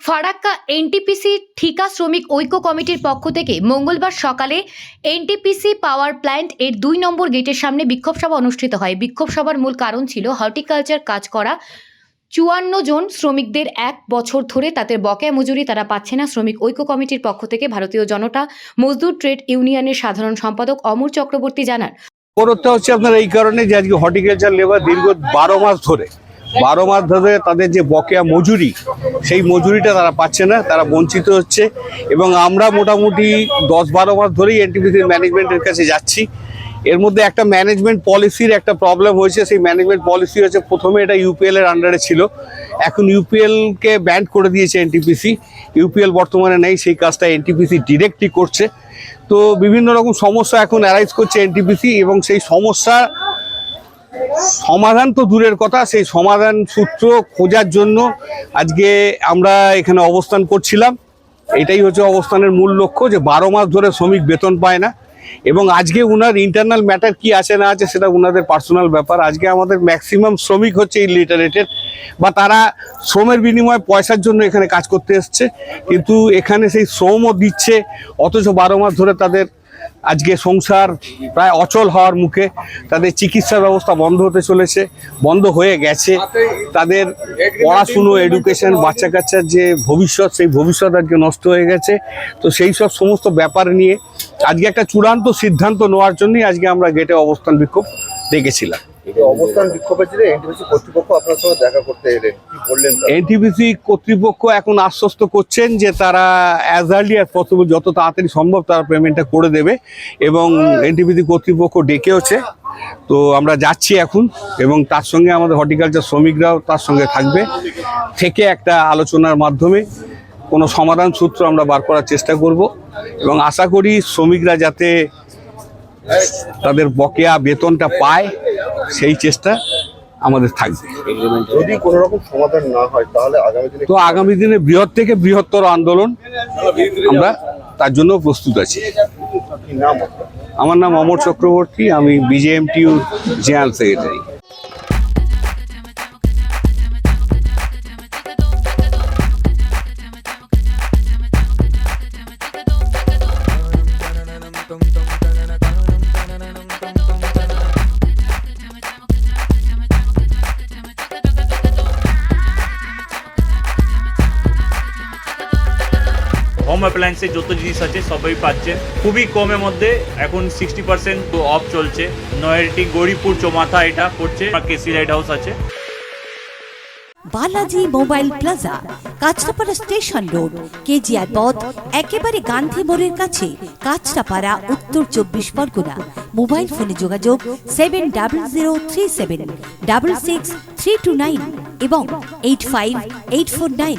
Farakka NTPC ঠিকা শ্রমিক ঐক্য কমিটির পক্ষ থেকে মঙ্গলবার সকালে এনটিপিসি পাওয়ার প্ল্যান্ট এর দুই নম্বর গেটের সামনে বিক্ষোভ সভা অনুষ্ঠিত হয়। বিক্ষোভ সভার মূল কারণ ছিল হর্টিকালচার কাজ করা। চুয়ান্ন জন শ্রমিকদের এক বছর ধরে তাদের বকেয়া মজুরি তারা পাচ্ছে না। শ্রমিক ঐক্য কমিটির পক্ষ থেকে ভারতীয় জনতা মজদুর ট্রেড ইউনিয়নের সাধারণ সম্পাদক অমর চক্রবর্তী জানান। অবরোধটা হচ্ছে আপনার এই কারণে যে আজকে হর্টিকালচার লেবার দীর্ঘ বারো মাস ধরে বারো মাস ধরে তাদের যে বকেয়া মজুরি, সেই মজুরিটা তারা পাচ্ছে না, তারা বঞ্চিত হচ্ছে। এবং আমরা মোটামুটি দশ বারো মাস ধরেই এনটিপিসির ম্যানেজমেন্টের কাছে যাচ্ছি। এর মধ্যে একটা ম্যানেজমেন্ট পলিসির একটা প্রবলেম হয়েছে। সেই ম্যানেজমেন্ট পলিসি হচ্ছে প্রথমে এটা ইউপিএল এর আন্ডারে ছিল। এখন ইউপিএল কে ব্যান্ড করে দিয়েছে এনটিপিসি ইউপিএল বর্তমানে নেই, সেই কাজটা এনটিপিসি ডিরেক্টলি করছে। তো বিভিন্ন রকম সমস্যা এখন অ্যারাইজ করছে এনটিপিসি এবং সেই সমস্যা সমাধান তো দূরের কথা, সেই সমাধান সূত্র খোঁজার জন্য আজকে আমরা এখানে অবস্থান করছিলাম। এটাই হচ্ছে অবস্থানের মূল লক্ষ্য যে বারো মাস ধরে শ্রমিক বেতন পায় না এবং আজকে উনার ইন্টারনাল ম্যাটার কি আছে না আছে সেটা উনাদের পার্সোনাল ব্যাপার। আজকে আমাদের ম্যাক্সিমাম শ্রমিক হচ্ছে ইলিটারেটেড বা তারা শ্রমের বিনিময়ে পয়সার জন্য এখানে কাজ করতে এসছে। কিন্তু এখানে সেই শ্রমও দিচ্ছে, অথচ বারো মাস ধরে তাদের আজকে সংসার প্রায় অচল হওয়ার মুখে তাদের চিকিৎসা ব্যবস্থা বন্ধ হতে চলেছে, বন্ধ হয়ে গেছে। তাদের পড়াশুনো এডুকেশন বাচ্চা কাচ্চার যে ভবিষ্যৎ, সেই ভবিষ্যৎ আজকে নষ্ট হয়ে গেছে। তো সেই সব সমস্ত ব্যাপার নিয়ে আজকে একটা চূড়ান্ত সিদ্ধান্ত নেওয়ার জন্যই আজকে আমরা গেটে অবস্থান বিক্ষোভ দেখেছিলাম। অবস্থান আপনার সঙ্গে দেখা করতে বললেন? এনটিপিসি কর্তৃপক্ষ এখন আশ্বস্ত করছেন যে তারা অ্যাজ আর্লি অ্যাজ পসিবল যত তাড়াতাড়ি সম্ভব তারা পেমেন্টটা করে দেবে এবং এনটিপিসি কর্তৃপক্ষ ডেকেওছে। তো আমরা যাচ্ছি এখন এবং তার সঙ্গে আমাদের হর্টিকালচার শ্রমিকরাও তার সঙ্গে থাকবে থেকে একটা আলোচনার মাধ্যমে। কোনো সমাধান সূত্র আমরা বার করার চেষ্টা করব এবং আশা করি শ্রমিকরা যাতে তাদের বকেয়া বেতনটা পায় সেই চেষ্টা আমাদের থাকবে যদি কোনো রকম সমাধান না হয় তাহলে আগামী দিনে তো আগামী দিনে বৃহৎ থেকে বৃহত্তর আন্দোলন আমরা তার জন্য প্রস্তুত আছি? আমার নাম অমর চক্রবর্তী আমি বিজেএমটিউ জেনারেল সেক্রেটারি হোম অ্যাপ্লায়েন্সের যত জিনিস আছে, সবই পাচ্ছে খুবই কমের মধ্যে এখন সিক্সটি পার্সেন্ট অফ চলছে। নয়ারটি গৌরীপুর চৌমাথা এটা পড়ছে কেসি লাইট হাউস আছে। Balaji mobile plaza, Kanchrapara station road, KGR পথ, একেবারে গান্ধী মোড়ের কাছে, কাঁচরাপাড়া, উত্তর চব্বিশ পরগনা। মোবাইল ফোনে যোগাযোগ seven double zero three seven double six three two nine এবং eight five eight four nine